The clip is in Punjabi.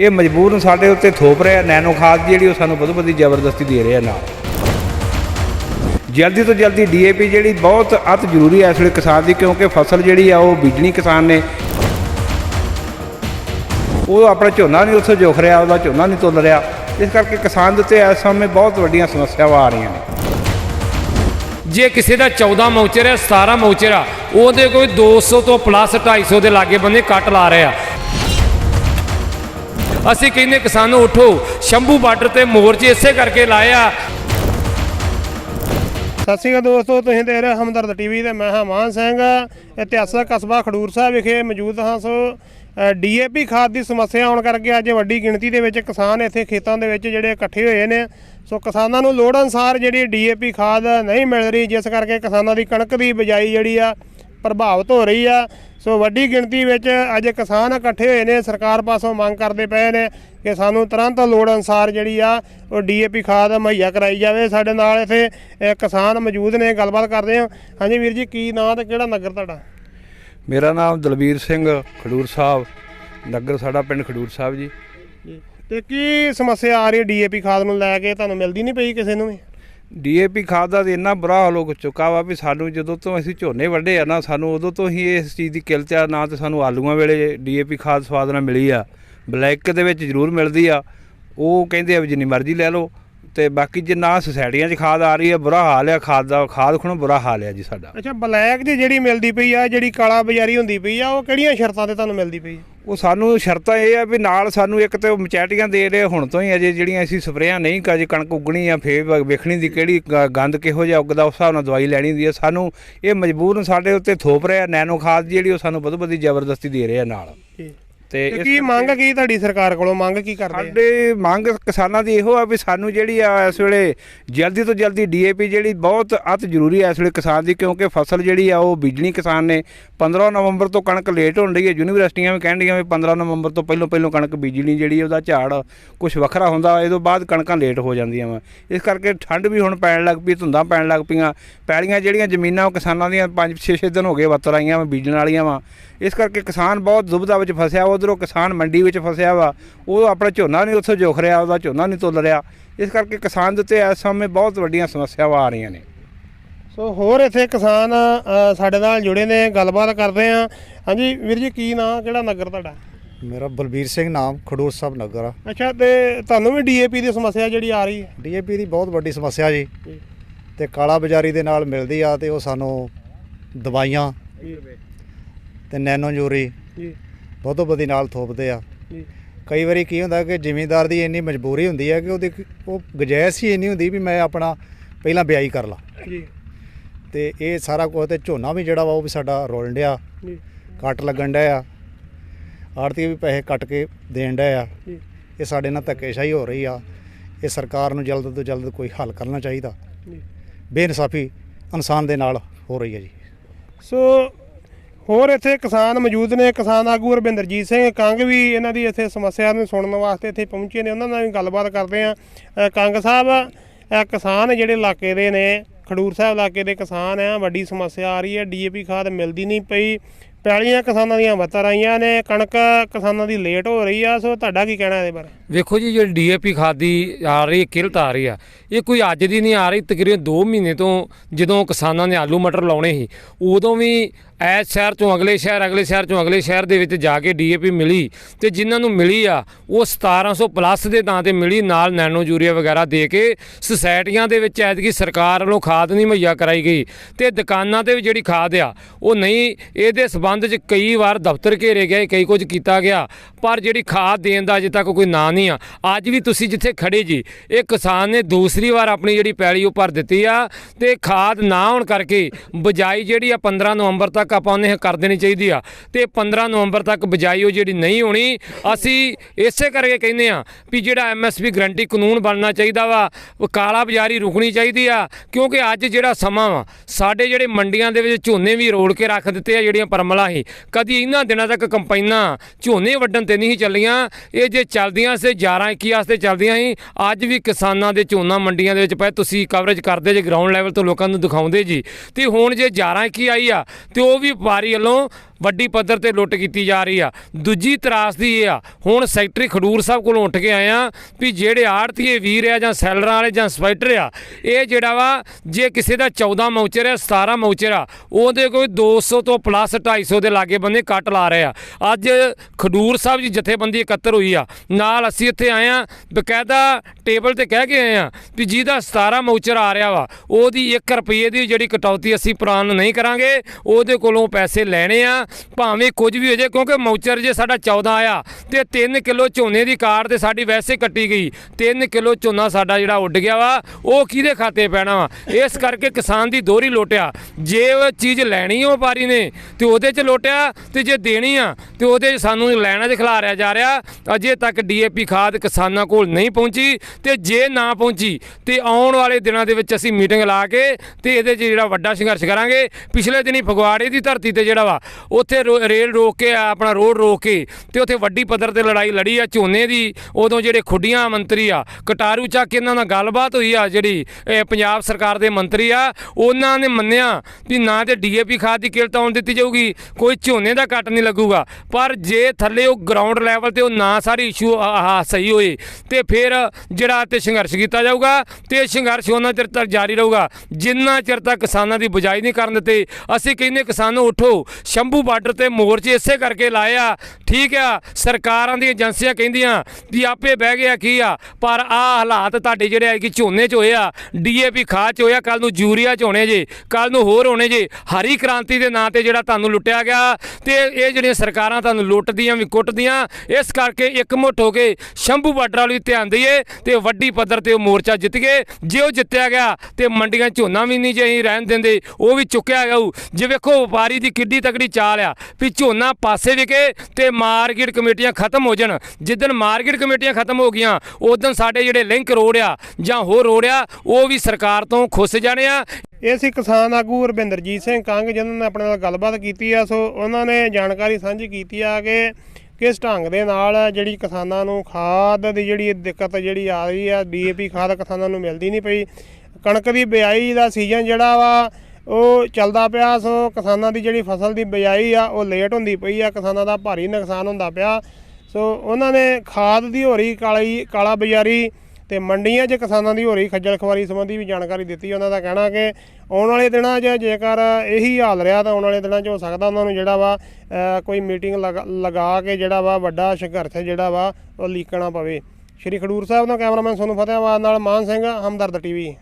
ਇਹ ਮਜਬੂਰਨ ਸਾਡੇ ਉੱਤੇ ਥੋਪ ਰਿਹਾ, ਨੈਨੋ ਖਾਦ ਜਿਹੜੀ ਉਹ ਸਾਨੂੰ ਬਹੁਤ ਵਧੀ ਜ਼ਬਰਦਸਤੀ ਦੇ ਰਿਹਾ ਨਾਲ। ਜਲਦੀ ਤੋਂ ਜਲਦੀ ਡੀਏਪੀ ਜਿਹੜੀ ਬਹੁਤ ਅਤ ਜ਼ਰੂਰੀ ਹੈ ਇਸ ਵੇਲੇ ਕਿਸਾਨ ਦੀ, ਕਿਉਂਕਿ ਫਸਲ ਜਿਹੜੀ ਆ ਉਹ ਬੀਜਣੀ ਕਿਸਾਨ ਨੇ। ਉਹ ਆਪਣਾ ਝੋਨਾ ਨਹੀਂ ਉੱਥੇ ਜੋਖ ਰਿਹਾ, ਉਹਦਾ ਝੋਨਾ ਨਹੀਂ ਤੁਲ ਰਿਹਾ। ਇਸ ਕਰਕੇ ਕਿਸਾਨ ਦੇ ਉੱਤੇ ਇਸ ਸਮੇਂ ਬਹੁਤ ਵੱਡੀਆਂ ਸਮੱਸਿਆਵਾਂ ਆ ਰਹੀਆਂ ਨੇ। ਜੇ ਕਿਸੇ ਦਾ 14 ਮੌਚਰ ਹੈ 17 ਮੌਚਰ ਆ, ਉਹਦੇ ਕੋਈ 200 ਤੋਂ ਪਲੱਸ 250 ਦੇ ਲਾਗੇ ਬੰਦੇ ਕੱਟ ਲਾ ਰਹੇ ਆ। ਅਸੀਂ ਕਹਿੰਦੇ ਕਿਸਾਨੋ ਉਠੋ, ਸ਼ੰਭੂ ਬਾਰਡਰ ਤੇ ਮੋਰਚੇ ਇਸੇ ਕਰਕੇ ਲਾਇਆ ਸਤਿ ਸ਼੍ਰੀ ਅਕਾਲ ਦੋਸਤੋ, ਤੁਸੀਂ ਦੇਖ ਰਹੇ ਹੋ ਹਮਦਰਦ ਟੀਵੀ ਤੇ ਮੈਂ ਹਾਂ ਮਾਨ ਸਿੰਘ। ਇਤਿਹਾਸਕ ਕਸਬਾ ਖਡੂਰ ਸਾਹਿਬ ਵਿਖੇ ਮੌਜੂਦ ਹਾਂ ਸੋ ਡੀਏਪੀ ਖਾਦ ਦੀ ਸਮੱਸਿਆ ਆਉਣ ਕਰਕੇ ਅੱਜ ਵੱਡੀ ਗਿਣਤੀ ਦੇ ਵਿੱਚ ਕਿਸਾਨ ਇੱਥੇ ਖੇਤਾਂ ਦੇ ਵਿੱਚ ਜਿਹੜੇ ਇਕੱਠੇ ਹੋਏ ਨੇ। ਸੋ ਕਿਸਾਨਾਂ ਨੂੰ ਲੋੜ ਅਨਸਾਰ ਜਿਹੜੀ ਡੀਏਪੀ ਖਾਦ ਨਹੀਂ ਮਿਲ ਰਹੀ, ਜਿਸ ਕਰਕੇ ਕਿਸਾਨਾਂ ਦੀ ਕਣਕ ਦੀ ਬਿਜਾਈ ਜਿਹੜੀ ਆ ਪ੍ਰਭਾਵਿਤ ਹੋ ਰਹੀ ਆ। ਸੋ ਵੱਡੀ ਗਿਣਤੀ ਵਿੱਚ ਅੱਜ ਕਿਸਾਨ ਇਕੱਠੇ ਹੋਏ ਨੇ ਸਰਕਾਰ ਪਾਸੋਂ ਮੰਗ ਕਰਦੇ ਪਏ ਨੇ ਕਿ ਸਾਨੂੰ ਤੁਰੰਤ ਲੋੜ ਅਨਸਾਰ ਜਿਹੜੀ ਆ ਉਹ ਡੀਏਪੀ ਖਾਦ ਮੁਹੱਈਆ ਕਰਾਈ ਜਾਵੇ। ਸਾਡੇ ਨਾਲ ਇੱਥੇ ਕਿਸਾਨ ਮੌਜੂਦ ਨੇ ਗੱਲਬਾਤ ਕਰਦੇ ਹਾਂ। ਹਾਂਜੀ ਵੀਰ ਜੀ ਕੀ ਨਾਂ ਤੇ ਕਿਹੜਾ ਨਗਰ ਤੁਹਾਡਾ? ਮੇਰਾ ਨਾਮ ਦਲਬੀਰ ਸਿੰਘ ਖਡੂਰ ਸਾਹਿਬ ਨਗਰ ਸਾਡਾ ਪਿੰਡ ਖਡੂਰ ਸਾਹਿਬ ਜੀ। ਤੇ ਕੀ ਸਮੱਸਿਆ ਆ ਰਹੀ ਹੈ ਡੀਏਪੀ ਖਾਦ ਨੂੰ ਲੈ ਕੇ? ਤੁਹਾਨੂੰ ਮਿਲਦੀ ਨਹੀਂ ਪਈ ਕਿਸੇ ਨੂੰ ਵੀ? ਡੀਏਪੀ ਖਾਦ ਦਾ ਤਾਂ ਇੰਨਾ ਬੁਰਾ ਹਾਲ ਹੋ ਚੁੱਕਾ ਵਾ ਵੀ ਸਾਨੂੰ ਜਦੋਂ ਤੋਂ ਅਸੀਂ ਝੋਨੇ ਵੱਢੇ ਆ ਨਾ, ਸਾਨੂੰ ਉਦੋਂ ਤੋਂ ਹੀ ਇਸ ਚੀਜ਼ ਦੀ ਕਿਲਤ ਆ ਨਾ ਤੇ ਸਾਨੂੰ ਆਲੂਆਂ ਵੇਲੇ ਡੀਏਪੀ ਖਾਦ ਸਵਾਦ ਨਾਲ ਮਿਲੀ ਆ। ਬਲੈਕ ਦੇ ਵਿੱਚ ਜ਼ਰੂਰ ਮਿਲਦੀ ਆ। ਉਹ ਕਹਿੰਦੇ ਆ ਵੀ ਜਿੰਨੀ ਮਰਜ਼ੀ ਲੈ ਲਓ। ਤੇ ਬਾਕੀ ਜੇ ਨਾ ਸੁਸਾਇਟੀਆਂ 'ਚ ਖਾਦ ਆ ਰਹੀ ਆ ਬੁਰਾ ਹਾਲ ਆ ਖਾਦ ਦਾ ਖਾਦ ਖੁਣੋਂ ਬੁਰਾ ਹਾਲ ਆ ਜੀ ਸਾਡਾ। ਅੱਛਾ ਬਲੈਕ ਦੀ ਜਿਹੜੀ ਮਿਲਦੀ ਪਈ ਆ ਜਿਹੜੀ ਕਾਲਾ ਬਾਜ਼ਾਰੀ ਹੁੰਦੀ ਪਈ ਆ ਉਹ ਕਿਹੜੀਆਂ ਸ਼ਰਤਾਂ ਤੇ ਤੁਹਾਨੂੰ ਮਿਲਦੀ ਪਈ? ਉਹ ਸਾਨੂੰ ਸ਼ਰਤਾਂ ਇਹ ਆ ਵੀ ਨਾਲ ਸਾਨੂੰ ਇੱਕ ਤੇ ਮਚੈਟੀਆਂ ਦੇ ਰਹੇ ਹੁਣ ਤੋਂ ਹੀ ਅਜੇ ਜਿਹੜੀਆਂ ਅਸੀਂ ਸਪਰੇਆਂ ਨਹੀਂ ਕਾਜੇ ਕਣਕ ਉਗਣੀ ਆ ਫੇਰ ਵੇਖਣੀ ਦੀ ਕਿਹੜੀ ਗੰਦ ਕਿਹੋ ਜਿਹਾ ਉੱਗਦਾ ਉਸ ਹਿਸਾਬ ਨਾਲ ਦਵਾਈ ਲੈਣੀ ਹੁੰਦੀ ਆ। ਸਾਨੂੰ ਇਹ ਮਜਬੂਰਨ ਸਾਡੇ ਉੱਤੇ ਥੋਪ ਰਿਹਾ ਨੈਨੋ ਖਾਦ ਜਿਹੜੀ ਉਹ ਸਾਨੂੰ ਬਹੁਤ ਵਧੀ ਜ਼ਬਰਦਸਤੀ ਦੇ ਰਿਹਾ ਨਾਲ। ਤੇ ਤੇ ਕੀ ਮੰਗ ਕੀ ਤੁਹਾਡੀ ਸਰਕਾਰ ਕੋਲੋਂ? ਮੰਗ ਕੀ ਕਰਦੇ? ਆ ਸਾਡੇ ਮੰਗ ਕਿਸਾਨਾਂ ਦੀ ਇਹੋ ਆ ਵੀ ਸਾਨੂੰ ਜਿਹੜੀ ਆ ਇਸ ਵੇਲੇ ਜਲਦੀ ਤੋਂ ਜਲਦੀ ਡੀਏਪੀ ਜਿਹੜੀ ਬਹੁਤ ਅਤ ਜ਼ਰੂਰੀ ਆ ਇਸ ਵੇਲੇ ਕਿਸਾਨ ਦੀ ਕਿਉਂਕਿ ਫਸਲ ਜਿਹੜੀ ਆ ਉਹ ਬੀਜਣੀ ਕਿਸਾਨ ਨੇ। 15 ਨਵੰਬਰ ਤੋਂ ਕਣਕ ਲੇਟ ਹੋਣ ਰਹੀ ਹੈ ਯੂਨੀਵਰਸਿਟੀਆਂ ਵੀ ਕਹਿਣ ਡੀਆਂ ਵੀ 15 ਨਵੰਬਰ ਤੋਂ ਪਹਿਲਾਂ ਪਹਿਲਾਂ ਕਣਕ ਬੀਜਣੀ ਜਿਹੜੀ ਉਹਦਾ ਝਾੜ ਕੁਝ ਵੱਖਰਾ ਹੁੰਦਾ ਇਹ ਤੋਂ ਬਾਅਦ ਕਣਕਾਂ ਲੇਟ ਹੋ ਜਾਂਦੀਆਂ ਵਾ। ਇਸ ਕਰਕੇ ਠੰਡ ਵੀ ਹੁਣ ਪੈਣ ਲੱਗ ਪਈ ਧੁੰਦਾਂ ਪੈਣ ਲੱਗ ਪਈਆਂ। ਪੈਲੀਆਂ ਜਿਹੜੀਆਂ ਜ਼ਮੀਨਾਂ ਉਹ ਕਿਸਾਨਾਂ ਦੀਆਂ 5-6 ਦਿਨ ਹੋ ਗਏ ਵੱਤਰ ਆਈਆਂ ਵਾ ਬੀਜਣ ਵਾਲੀਆਂ ਵਾ। ਇਸ ਕਰਕੇ ਕਿਸਾਨ ਬਹੁਤ ਦੁਬਦਾ ਵਿੱਚ ਫਸਿਆ ਉਧਰੋਂ ਕਿਸਾਨ ਮੰਡੀ ਵਿੱਚ ਫਸਿਆ ਵਾ ਉਹ ਆਪਣਾ ਝੋਨਾ ਨਹੀਂ ਉੱਥੇ ਜੋਖ ਰਿਹਾ ਉਹਦਾ ਝੋਨਾ ਨਹੀਂ ਤੁੱਲ ਰਿਹਾ। ਇਸ ਕਰਕੇ ਕਿਸਾਨ ਦੇ ਉੱਤੇ ਇਸ ਸਮੇਂ ਬਹੁਤ ਵੱਡੀਆਂ ਸਮੱਸਿਆਵਾਂ ਆ ਰਹੀਆਂ ਨੇ। ਸੋ ਹੋਰ ਇੱਥੇ ਕਿਸਾਨ ਸਾਡੇ ਨਾਲ ਜੁੜੇ ਨੇ ਗੱਲਬਾਤ ਕਰਦੇ ਆ ਹਾਂਜੀ ਵੀਰ ਜੀ ਕੀ ਨਾਂ ਕਿਹੜਾ ਨਗਰ ਤੁਹਾਡਾ? ਮੇਰਾ ਬਲਬੀਰ ਸਿੰਘ ਨਾਮ ਖਡੂਰ ਸਾਹਿਬ ਨਗਰ ਆ। ਅੱਛਾ ਤੇ ਤੁਹਾਨੂੰ ਵੀ ਡੀਏਪੀ ਦੀ ਸਮੱਸਿਆ ਜਿਹੜੀ ਆ ਰਹੀ ਹੈ? ਡੀਏਪੀ ਦੀ ਬਹੁਤ ਵੱਡੀ ਸਮੱਸਿਆ ਜੀ। ਤੇ ਕਾਲਾ ਬਾਜ਼ਾਰੀ ਦੇ ਨਾਲ ਮਿਲਦੀ ਆ ਤੇ ਉਹ ਸਾਨੂੰ ਦਵਾਈਆਂ ਤੇ ਨੈਨੋ ਯੂਰੀ ਜੀ। ਬਹੁਤੋ ਵਧੀ ਨਾਲ ਥੋਪਦੇ ਆ। ਕਈ ਵਾਰੀ ਕੀ ਹੁੰਦਾ ਕਿ ਜ਼ਿਮੀਂਦਾਰ ਦੀ ਇੰਨੀ ਮਜਬੂਰੀ ਹੁੰਦੀ ਹੈ ਕਿ ਉਹਦੀ ਉਹ ਗੁੰਜਾਇਸ਼ ਹੀ ਇੰਨੀ ਹੁੰਦੀ ਵੀ ਮੈਂ ਆਪਣਾ ਪਹਿਲਾਂ ਵਿਆਈ ਕਰ ਲਾਂ। ਜੀ। ਤੇ ਇਹ ਸਾਰਾ ਕੁਝ ਤੇ ਝੋਨਾ ਵੀ ਜਿਹੜਾ ਵਾ ਉਹ ਵੀ ਸਾਡਾ ਰੋਲਣ ਡਿਆ। ਜੀ। ਕੱਟ ਲੱਗਣ ਡਿਆ ਆੜਤੀ ਵੀ ਪੈਸੇ ਕੱਟ ਕੇ ਦੇਣ ਡਿਆ ਆ। ਜੀ। ਇਹ ਸਾਡੇ ਨਾਲ ਧੱਕੇਸ਼ਾਹੀ ਹੋ ਰਹੀ ਆ। ਇਹ ਸਰਕਾਰ ਨੂੰ ਜਲਦ ਤੋਂ ਜਲਦ ਕੋਈ ਹੱਲ ਕਰਨਾ ਚਾਹੀਦਾ। ਜੀ। ਬੇਇਨਸਾਫੀ ਇਨਸਾਨ ਦੇ ਨਾਲ ਹੋ ਰਹੀ ਹੈ ਜੀ। ਸੋ ਹੋਰ ਇੱਥੇ ਕਿਸਾਨ ਮੌਜੂਦ ਨੇ, ਕਿਸਾਨ ਆਗੂ ਰਵਿੰਦਰਜੀਤ ਸਿੰਘ ਕੰਗ ਵੀ ਇਹਨਾਂ ਦੀ ਇੱਥੇ ਸਮੱਸਿਆ ਨੂੰ ਸੁਣਨ ਵਾਸਤੇ ਇੱਥੇ ਪਹੁੰਚੇ ਨੇ, ਉਹਨਾਂ ਨਾਲ ਵੀ ਗੱਲਬਾਤ ਕਰਦੇ ਆ ਕੰਗ ਸਾਹਿਬ ਕਿਸਾਨ ਜਿਹੜੇ ਇਲਾਕੇ ਦੇ ਨੇ, ਖਡੂਰ ਸਾਹਿਬ ਇਲਾਕੇ ਦੇ ਕਿਸਾਨ ਆ, ਵੱਡੀ ਸਮੱਸਿਆ ਆ ਰਹੀ ਹੈ, ਡੀਏਪੀ ਖਾਦ ਮਿਲਦੀ ਨਹੀਂ ਪਈ। ਪੈਲੀਆਂ ਕਿਸਾਨਾਂ ਦੀਆਂ ਵੱਤਰ ਆਈਆਂ ਨੇ, ਕਣਕ ਕਿਸਾਨਾਂ ਦੀ ਲੇਟ ਹੋ ਰਹੀ ਆ, ਸੋ ਤੁਹਾਡਾ ਕੀ ਕਹਿਣਾ ਇਹਦੇ ਬਾਰੇ? ਵੇਖੋ ਜੀ, ਜਿਹੜੀ ਡੀਏਪੀ ਖਾਦ ਦੀ ਆ ਰਹੀ ਹੈ ਆ ਰਹੀ ਆ। ਇਹ ਕੋਈ ਅੱਜ ਦੀ ਨਹੀਂ ਆ ਰਹੀ, ਤਕਰੀਬਨ 2 ਮਹੀਨੇ ਤੋਂ ਜਦੋਂ ਕਿਸਾਨਾਂ ਨੇ ਆਲੂ ਮਟਰ ਲਾਉਣੇ ਸੀ, ਉਦੋਂ ਵੀ ਐਸ ਸ਼ਹਿਰ ਚੋਂ ਅਗਲੇ ਸ਼ਹਿਰ ਅਗਲੇ ਸ਼ਹਿਰ ਚੋਂ ਅਗਲੇ ਸ਼ਹਿਰ ਦੇ ਵਿੱਚ ਜਾ ਕੇ ਡੀਏਪੀ ਮਿਲੀ ਤੇ ਜਿਨ੍ਹਾਂ ਨੂੰ ਮਿਲੀ ਆ, ਉਹ 1700 ਪਲੱਸ ਦੇ ਨਾਂ ਤੇ ਮਿਲੀ, ਨਾਲ ਨੈਨੋ ਯੂਰੀਆ ਵਗੈਰਾ ਦੇ ਕੇ ਸੁਸਾਇਟੀਆਂ ਦੇ ਵਿੱਚ ਐਤਕੀ ਸਰਕਾਰ ਵੱਲੋਂ ਖਾਦ ਨਹੀਂ ਮੁਹੱਈਆ ਕਰਾਈ ਗਈ ਤੇ ਦੁਕਾਨਾਂ ਤੇ ਵੀ ਜਿਹੜੀ ਖਾਦ ਆ, ਉਹ ਨਹੀਂ, ਇਹਦੇ ਸਬੰਧ 'ਚ ਕਈ ਵਾਰ ਦਫ਼ਤਰ ਘੇਰੇ ਗਏ, ਕਈ ਕੁਝ ਕੀਤਾ ਗਿਆ, ਪਰ ਜਿਹੜੀ ਖਾਦ ਦੇਣ ਦਾ ਅਜੇ ਤੱਕ ਕੋਈ ਨਾਂ ਨਹੀਂ ਆ। ਅੱਜ ਵੀ ਤੁਸੀਂ ਜਿੱਥੇ ਖੜੇ ਜੀ, ਇਹ ਕਿਸਾਨ ਨੇ ਦੂਸਰੀ ਵਾਰ ਆਪਣੀ ਜਿਹੜੀ ਪੈਲੀ ਉਹ ਭਰ ਦਿੱਤੀ ਆ ਤੇ ਖਾਦ ਨਾ ਹੋਣ ਕਰਕੇ ਬਜਾਈ ਜਿਹੜੀ ਆ 15 ਨਵੰਬਰ ਤੱਕ ਆਪਾਂ ਉਹਨੇ ਕਰ ਦੇਣੀ ਚਾਹੀਦੀ ਆ। ਤੇ 15 ਨਵੰਬਰ ਤੱਕ ਬਜਾਈ ਉਹ ਜਿਹੜੀ ਨਹੀਂ ਹੋਣੀ, ਅਸੀਂ ਇਸੇ ਕਰਕੇ ਕਹਿੰਦੇ ਆ ਵੀ ਜਿਹੜਾ ਐਮਐਸਪੀ ਗਰੰਟੀ ਕਾਨੂੰਨ ਬਣਨਾ ਚਾਹੀਦਾ ਵਾ ਕਾਲਾ ਬਾਜ਼ਾਰੀ ਰੁਕਣੀ ਚਾਹੀਦੀ ਆ, ਕਿਉਂਕਿ ਅੱਜ ਜਿਹੜਾ ਸਮਾਂ ਵਾ, ਸਾਡੇ ਜਿਹੜੇ ਮੰਡੀਆਂ ਦੇ ਵਿੱਚ ਝੋਨੇ ਵੀ ਰੋੜ ਕੇ ਰੱਖ ਦਿੱਤੇ ਆ, ਜਿਹੜੀਆਂ ਪਰਮਲਾ ਸੀ ਕਦੀ ਇਹਨਾਂ ਦਿਨਾਂ ਤੱਕ ਕੰਪਾਈਨਾਂ ਝੋਨੇ ਵੱਢਣ ਤੇ ਨਹੀਂ ਚੱਲੀਆਂ। ਇਹ ਜੇ ਚੱਲਦੀਆਂ ਸੀ 11 21 ਵਾਸਤੇ ਚੱਲਦੀਆਂ ਸੀ, ਅੱਜ ਵੀ ਕਿਸਾਨਾਂ ਦੇ ਝੋਨਾ ਮੰਡੀਆਂ ਦੇ ਵਿੱਚ ਪਏ। ਤੁਸੀਂ ਕਵਰੇਜ ਕਰਦੇ ਜੇ ਗਰਾਊਂਡ ਲੈਵਲ ਤੋਂ ਲੋਕਾਂ ਨੂੰ ਦਿਖਾਉਂਦੇ ਜੀ। ਤੇ ਹੁਣ ਜੇ 11 21 ਆਈ ਆ, ਤੇ ਉਹ ਵੀ ਵਪਾਰੀ ਵੱਲੋਂ ਵੱਡੀ ਪੱਧਰ ਤੇ ਲੁੱਟ ਕੀਤੀ ਜਾ ਰਹੀ ਆ। ਦੂਜੀ ਤਰਾਸ ਦੀ ਇਹ ਆ, ਹੁਣ ਸੈਕਟਰੀ ਖਡੂਰ ਸਾਹਿਬ ਕੋਲੋਂ ਉੱਠ ਕੇ ਆਏ ਆ ਵੀ ਜਿਹੜੇ ਆੜਤੀਏ ਵੀਰ ਆ ਜਾਂ ਸੈਲਰਾਂ ਵਾਲੇ ਜਾਂ ਸਵੈਟਰ ਆ, ਇਹ ਜਿਹੜਾ ਵਾ, ਜੇ ਕਿਸੇ ਦਾ 14 ਮੌਚਰ ਆ 17 ਮੌਚਰ ਆ, ਉਹਦੇ ਕੋਈ 200 ਤੋਂ ਪਲੱਸ 250 ਦੇ ਲਾਗੇ ਬੰਦੇ ਕੱਟ ਲਾ ਰਹੇ ਆ। ਅੱਜ ਖਡੂਰ ਸਾਹਿਬ ਜੀ ਜਥੇਬੰਦੀ ਇਕੱਤਰ ਹੋਈ ਆ। ਨਾਲ ਅਸੀਂ ਇੱਥੇ ਆਏ ਆ, ਬਕਾਇਦਾ ਟੇਬਲ ਤੇ ਕਹਿ ਕੇ ਆਏ ਆ ਵੀ ਜਿਹਦਾ 17 ਮੌਚਰ ਆ ਰਿਹਾ ਵਾ, ਉਹਦੀ 1 ਰੁਪਏ ਦੀ ਜਿਹੜੀ ਕਟੌਤੀ ਅਸੀਂ ਪ੍ਰਾਨ ਨਹੀਂ ਕਰਾਂਗੇ, ਉਹਦੇ ਕੋਲੋਂ ਪੈਸੇ ਲੈਣੇ ਆ ਭਾਵੇਂ ਕੁਝ ਵੀ ਹੋ ਜਾਏ, ਕਿਉਂਕਿ ਮੌਚਰ ਜੇ ਸਾਡਾ 14 ਆਇਆ ਤੇ 3 ਕਿਲੋ ਝੋਨੇ ਦੀ ਕਾਰਡ ਤੇ ਸਾਡੀ ਵੈਸੇ ਕੱਟੀ ਗਈ। 3 ਕਿਲੋ ਝੋਨਾ ਸਾਡਾ ਜਿਹੜਾ ਉੱਡ ਗਿਆ ਵਾ, ਉਹ ਕਿਹਦੇ ਖਾਤੇ ਪੈਣਾ ਵਾ? ਇਸ ਕਰਕੇ ਕਿਸਾਨ ਦੀ ਦੋਹਰੀ ਲੋਟਿਆ। ਜੇ ਉਹ ਚੀਜ਼ ਲੈਣੀ ਉਹ ਵਪਾਰੀ ਨੇ, ਤੇ ਉਹਦੇ 'ਚ ਲੋਟਿਆ, ਤੇ ਜੇ ਦੇਣੀ ਆ, ਤੇ ਉਹਦੇ 'ਚ ਸਾਨੂੰ ਲੈਣਾ 'ਚ ਖਿਲਾਰਿਆ ਜਾ ਰਿਹਾ। ਅਜੇ ਤੱਕ ਡੀਏਪੀ ਖਾਦ ਕਿਸਾਨਾਂ ਕੋਲ ਨਹੀਂ ਪਹੁੰਚੀ, ਤੇ ਜੇ ਨਾ ਪਹੁੰਚੀ, ਤੇ ਆਉਣ ਵਾਲੇ ਦਿਨਾਂ ਦੇ ਵਿੱਚ ਅਸੀਂ ਮੀਟਿੰਗ ਲਾ ਕੇ, ਤੇ ਇਹਦੇ 'ਚ ਜਿਹੜਾ ਵੱਡਾ ਸੰਘਰਸ਼ ਕਰਾਂਗੇ। ਪਿਛਲੇ ਦਿਨੀ ਫਗਵਾੜੇ ਦੀ ਧਰਤੀ ਤੇ ਜਿਹੜਾ ਵਾ ਉੱਥੇ ਰੋ- ਰੇਲ ਰੋਕ ਕੇ, ਆਪਣਾ ਰੋਡ ਰੋਕ ਕੇ ਤੇ ਉੱਥੇ ਵੱਡੀ ਪੱਧਰ ਤੇ ਲੜਾਈ ਲੜੀ ਆ, ਝੋਨੇ ਦੀ, ਉਦੋਂ ਜਿਹੜੇ ਖੁੱਡੀਆਂ ਮੰਤਰੀ ਆ, ਕਟਾਰੂ ਚੱਕ ਕੇ ਇਹਨਾਂ ਨਾਲ ਗੱਲਬਾਤ ਹੋਈ ਆ, ਜਿਹੜੀ ਪੰਜਾਬ ਸਰਕਾਰ ਦੇ ਮੰਤਰੀ ਆ, ਉਹਨਾਂ ਨੇ ਮੰਨਿਆ ਵੀ ਨਾ ਤੇ ਡੀਏਪੀ ਖਾਦ ਦੀ ਕਿਲਤ ਆਉਣ ਦਿੱਤੀ ਜਾਊਗੀ, ਕੋਈ ਝੋਨੇ ਦਾ ਕੱਟ ਨਹੀਂ ਲੱਗੂਗਾ। ਪਰ ਜੇ ਥੱਲੇ ਉਹ ਗਰਾਊਂਡ ਲੈਵਲ ਤੇ ਉਹ ਨਾ ਸਾਰੀ ਇਸ਼ੂ ਆ ਸਹੀ ਹੋਏ, ਤੇ ਫਿਰ ਜਿਹੜਾ ਤੇ ਸੰਘਰਸ਼ ਕੀਤਾ ਜਾਊਗਾ, ਤੇ ਸੰਘਰਸ਼ ਉਹਨਾਂ ਚਿਰ ਤੱਕ ਜਾਰੀ ਰਹੂਗਾ। ਜਿੰਨਾ ਚਿਰ ਤੱਕ ਕਿਸਾਨਾਂ ਦੀ ਬੁਝਾਈ ਨਹੀਂ ਕਰਨ ਦਿੱਤੇ, ਅਸੀਂ ਕਹਿੰਦੇ ਕਿਸਾਨੋ, ਉਠੋ, ਸ਼ੰਭੂ ਬਾਰਡਰ ਤੇ ਮੋਰਚੇ ਇਸੇ ਕਰਕੇ ਲਾਏ ਆ। ਠੀਕ ਆ, ਸਰਕਾਰਾਂ ਦੀਆਂ ਏਜੰਸੀਆਂ ਕਹਿੰਦੀਆਂ ਵੀ ਆਪੇ ਬਹਿ ਗਿਆ ਕੀ ਆ, ਪਰ ਆ ਹਾਲਾਤ ਤੁਹਾਡੇ ਜਿਹੜੇ ਆ ਕਿ ਝੋਨੇ ਚ ਹੋਏ ਆ, ਡੀਏਪੀ ਖਾਦ ਚ ਹੋਇਆ ਕੱਲ ਨੂੰ ਯੂਰੀਆ ਚ ਹੋਣੇ ਜੇ ਕੱਲ ਨੂੰ ਹੋਰ ਹੋਣੇ ਜੇ, ਹਰੀ ਕ੍ਰਾਂਤੀ ਦੇ ਨਾਂ ਤੇ ਜਿਹੜਾ ਤੁਹਾਨੂੰ ਲੁੱਟਿਆ ਗਿਆ ਤੇ ਇਹ ਜਿਹੜੀਆਂ ਸਰਕਾਰਾਂ ਤੁਹਾਨੂੰ ਲੁੱਟਦੀਆਂ ਵੀ ਕੁੱਟਦੀਆਂ, ਇਸ ਕਰਕੇ ਇਕਮੁੱਠ ਹੋ ਕੇ ਸ਼ੰਭੂ ਬਾਰਡਰ ਵਾਲੀ ਧਿਆਨ ਦਈਏ ਤੇ ਵੱਡੀ ਪੱਧਰ ਤੇ ਉਹ ਮੋਰਚਾ ਜਿੱਤ ਗਏ। ਜੇ ਉਹ ਜਿੱਤਿਆ ਗਿਆ ਤੇ ਮੰਡੀਆਂ ਝੋਨਾ ਵੀ ਨਹੀਂ ਜੇ ਰਹਿਣ ਦਿੰਦੇ, ਉਹ ਵੀ ਚੁੱਕਿਆ ਜਾਊ। ਜੇ ਵੇਖੋ ਵਪਾਰੀ ਦੀ ਕਿੱਡੀ ਤਕੜੀ ਚਾਲ ਆ ਵੀ ਝੋਨਾ ਪਾਸੇ ਵਿਕੇ ਤੇ ਮਾਰਕੀਟ ਕਮੇਟੀਆਂ ਖਤਮ ਹੋ ਜਾਣ। ਜਿੱਦਣ ਮਾਰਕੀਟ ਕਮੇਟੀਆਂ ਖਤਮ ਹੋ ਗਈਆਂ ਉਦੋਂ ਸਾਡੇ ਜਿਹੜੇ ਲਿੰਕ ਰੋਡ ਆ ਜਾਂ ਹੋਰ ਰੋਡ ਆ, ਉਹ ਵੀ ਸਰਕਾਰ ਤੋਂ ਖੁੱਸ ਜਾਣੇ ਆ। ਇਹ ਸੀ ਕਿਸਾਨ ਆਗੂ ਰਵਿੰਦਰਜੀਤ ਸਿੰਘ ਕੰਗ, ਜਿਨ੍ਹਾਂ ਨੇ ਆਪਣੇ ਨਾਲ ਗੱਲਬਾਤ ਕੀਤੀ ਆ। ਸੋ ਉਹਨਾਂ ਨੇ ਜਾਣਕਾਰੀ ਸਾਂਝੀ ਕੀਤੀ ਆ ਕਿ ਕਿਸ ਢੰਗ ਦੇ ਨਾਲ ਜਿਹੜੀ ਕਿਸਾਨਾਂ ਨੂੰ ਖਾਦ ਦੀ ਜਿਹੜੀ ਦਿੱਕਤ ਜਿਹੜੀ ਆ ਰਹੀ ਆ ਡੀਏਪੀ ਖਾਦ ਕਿਸਾਨਾਂ ਨੂੰ ਮਿਲਦੀ ਨਹੀਂ ਪਈ। ਕਣਕ ਦੀ ਬਿਜਾਈ ਦਾ ਸੀਜ਼ਨ ਜਿਹੜਾ ਵਾ ਉਹ ਚੱਲਦਾ ਪਿਆ, ਸੋ ਕਿਸਾਨਾਂ ਦੀ ਜਿਹੜੀ ਫਸਲ ਦੀ ਬਿਜਾਈ ਆ, ਉਹ ਲੇਟ ਹੁੰਦੀ ਪਈ ਆ, ਕਿਸਾਨਾਂ ਦਾ ਭਾਰੀ ਨੁਕਸਾਨ ਹੁੰਦਾ ਪਿਆ। ਸੋ ਉਹਨਾਂ ਨੇ ਖਾਦ ਦੀ ਹੋਰੀ ਕਾਲੀ, ਕਾਲਾ ਬਾਜ਼ਾਰੀ ਤੇ ਮੰਡੀਆਂ 'ਚ ਕਿਸਾਨਾਂ ਦੀ ਹੋ ਰਹੀ ਖੱਜਲ ਖਵਾਰੀ ਸੰਬੰਧੀ ਵੀ ਜਾਣਕਾਰੀ ਦਿੱਤੀ। ਉਹਨਾਂ ਦਾ ਕਹਿਣਾ ਕਿ ਆਉਣ ਵਾਲੇ ਦਿਨਾਂ 'ਚ ਜੇਕਰ ਇਹੀ ਹਾਲ ਰਿਹਾ ਤਾਂ ਆਉਣ ਵਾਲੇ ਦਿਨਾਂ 'ਚ ਹੋ ਸਕਦਾ ਉਹਨਾਂ ਨੂੰ ਜਿਹੜਾ ਵਾ ਕੋਈ ਮੀਟਿੰਗ ਲਗਾ- ਲਗਾ ਕੇ ਜਿਹੜਾ ਵਾ ਵੱਡਾ ਸੰਘਰਸ਼ ਜਿਹੜਾ ਵਾ, ਉਹ ਲੀਕਣਾ ਪਵੇ। ਸ਼੍ਰੀ ਖਡੂਰ ਸਾਹਿਬ ਦਾ ਕੈਮਰਾਮੈਨ ਸੋਨੂੰ ਫਤਿਆਬਾਦ ਨਾਲ ਮਾਨ ਸਿੰਘ, ਹਮਦਰਦ ਟੀਵੀ।